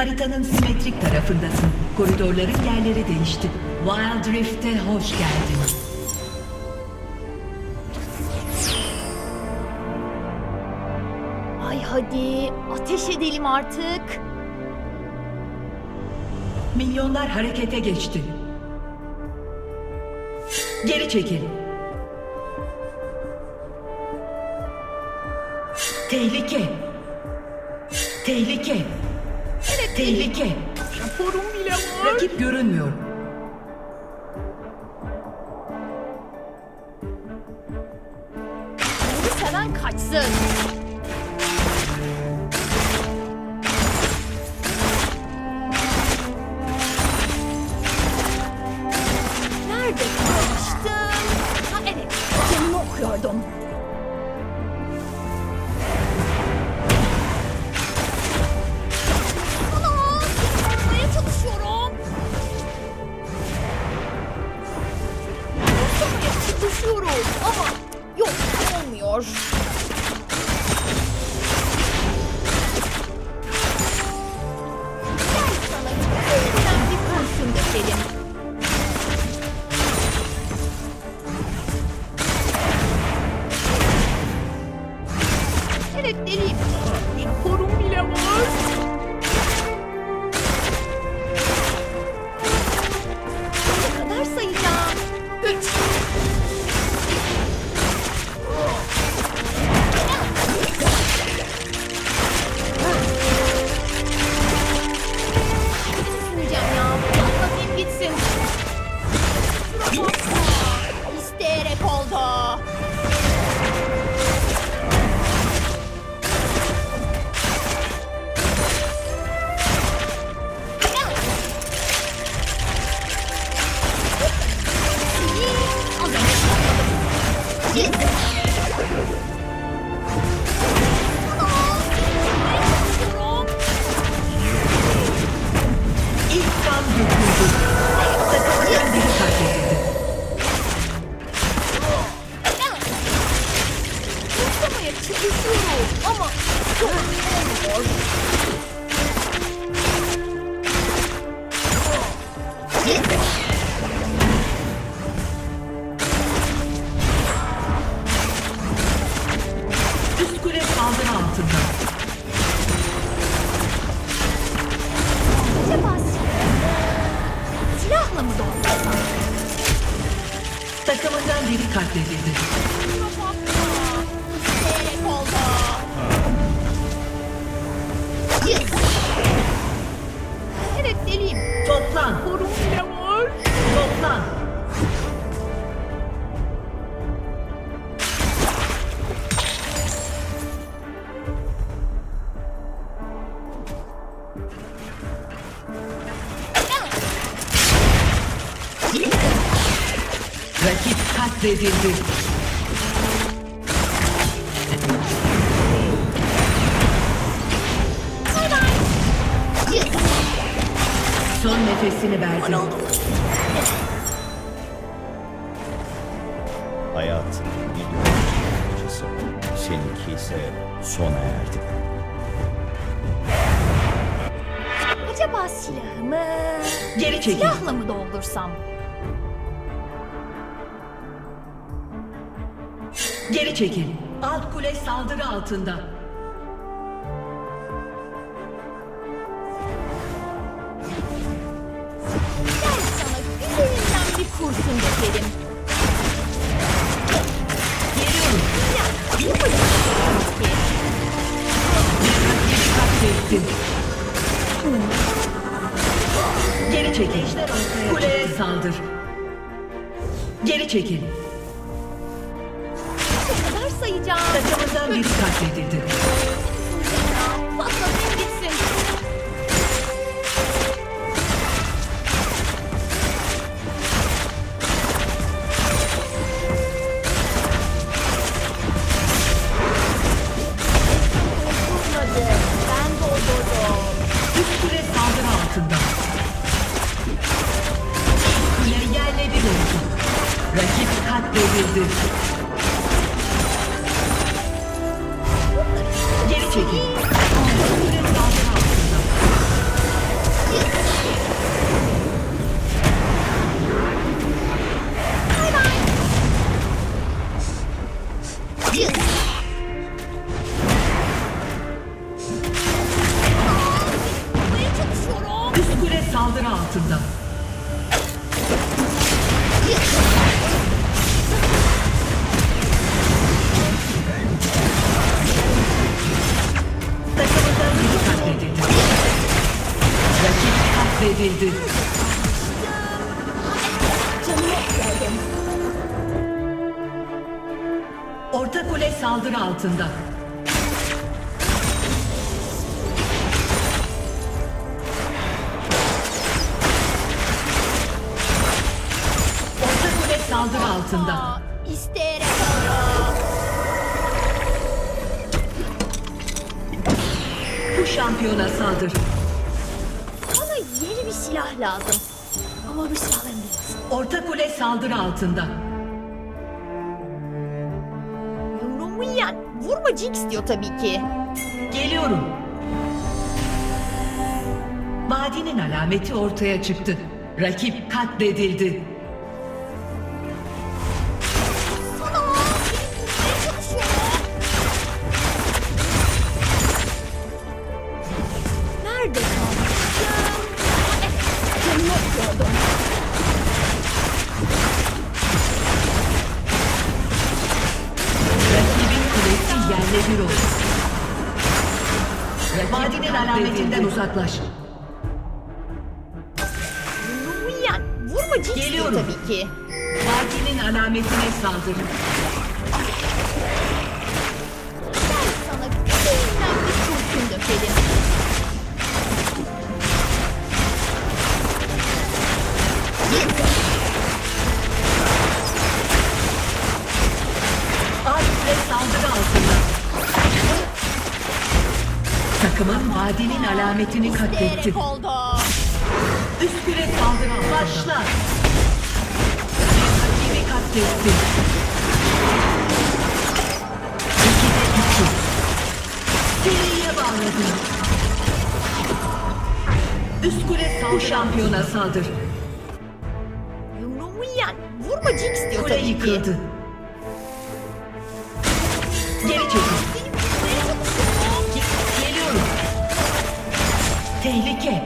Haritanın simetrik tarafındasın. Koridorların yerleri değişti. Wild Rift'e hoş geldin. Ay hadi ateş edelim artık. Milyonlar harekete geçti. Geri çekil. Tehlike. Tehlike. Tehlike. Raporum bile var. Rakip görünmüyor. Bunu seven kaçsın. Yes. Son nefesini verdi. Hayatın bir acısı. Seninki ise sona erdi. Acaba silahımı Geri çekil. silahla mı doldursam? Geri çekil. Alt kule saldırı altında. Gel sana güzelinden bir kurşun dökerim. Geliyorum. Ya, katlettin. Geri çekil. Kuleye saldır. Geri çekil. Sayacağım? Takımından biri katledildi. Okuyordum. Orta kule saldırı altında. Orta kule saldırı altında. İsteyerek. Bu şampiyona saldır. Lazım. Ama bir silahlarım değil. Orta kule saldırı altında. Yiyen vurma Jinx diyor tabii ki. Geliyorum. Vadinin alameti ortaya çıktı. Rakip katledildi. Vadinin alametinden uzaklaş. Yiyen vurma Jinx diyor Geliyorum. tabii ki. Vadinin alametine saldır. Gel sana güzelinden bir kurşun dökelim. Takımın vadinin alametini katletti. Oldu. Üst küre saldırı altında. Başla. Rakibi katletti. İkide iki. Seriye bağladı. Üst kule saldırı. Bu şampiyona saldır. Yumruğumu yiyen vurma Jinx diyor Kule tabii ki. yıkıldı. Geri çekil. Tehlike.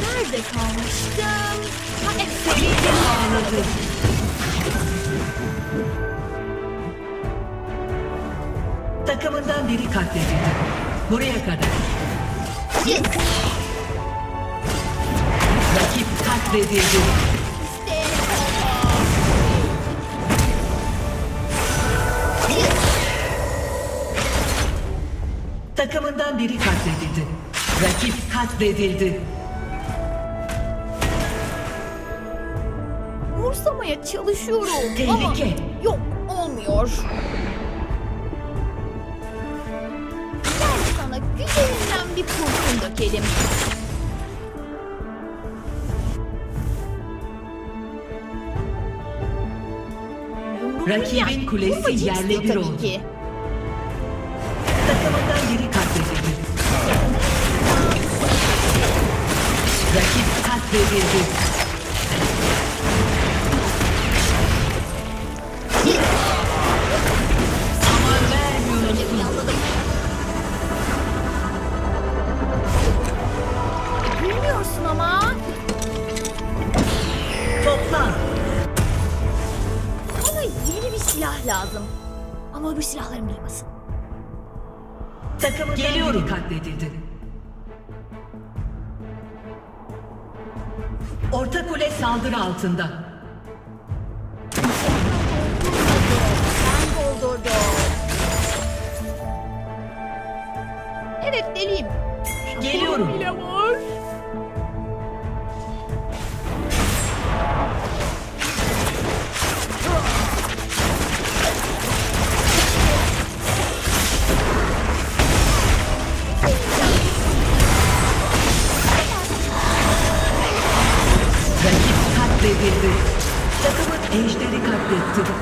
Nerede kalmıştım? Ha. Seriye bağladı. Takımından biri katledildi. Buraya kadar. Rakip katledildi. Biri katledildi. Rakip katledildi. Umursamaya çalışıyorum Tehlike. ama yok olmuyor. Gel sana güzelinden bir kurşun dökelim. Rakibin kulesi yerle bir oldu. ki. Takımından biri katledildi. Rakip katledildi. Aman vermiyorsun. Anladım. Bilmiyorsun ama. Toplan. Bana yeni bir silah lazım. Ama bu silahlarım duymasın. Takımından Geliyorum. katledildi. Orta kule saldırı altında. Ben doldurdum. Evet deliyim. Geliyorum. Bile var. Katledildi. Takımın ejderi katletti.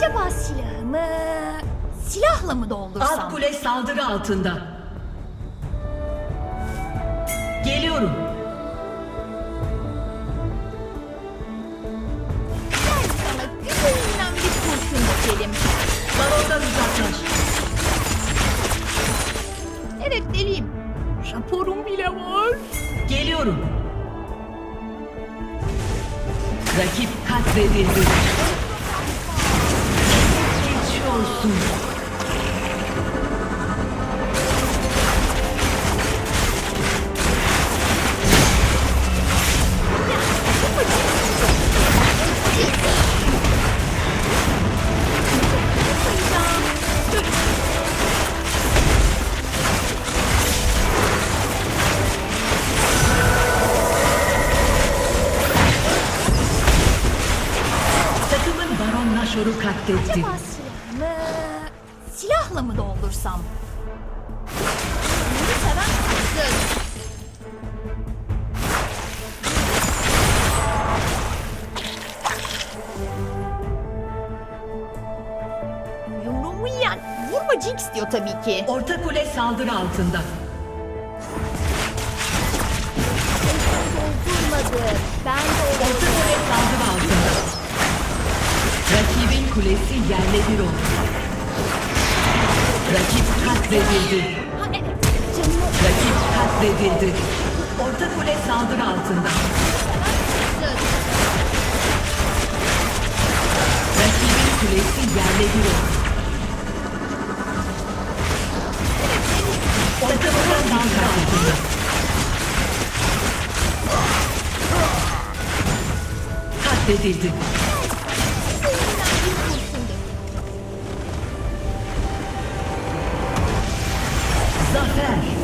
Acaba silahımı silahla mı doldursam? Alt kule saldırı altında. Geliyorum. Gel sana güzelinden bir kurşun dikelim. Barondan uzaklaş. Evet deliyim. Raporum bile var. Geliyorum. Rakip katledildi. Should have cut doldursam? Bunu seven kızdır. Yumruğumu yiyen vurma Jinx diyor tabii ki. Orta kule saldırı altında. Doldurmadı. Ben Orta doldurdum. kule saldırı altında. Rakibin kulesi yerle bir oldu. Rakip katledildi. Canımı Rakip katledildi. Orta kule saldırı altında. Rakibin kulesi yerle bir oldu. Orta kule saldırı altında. Katledildi. Cash.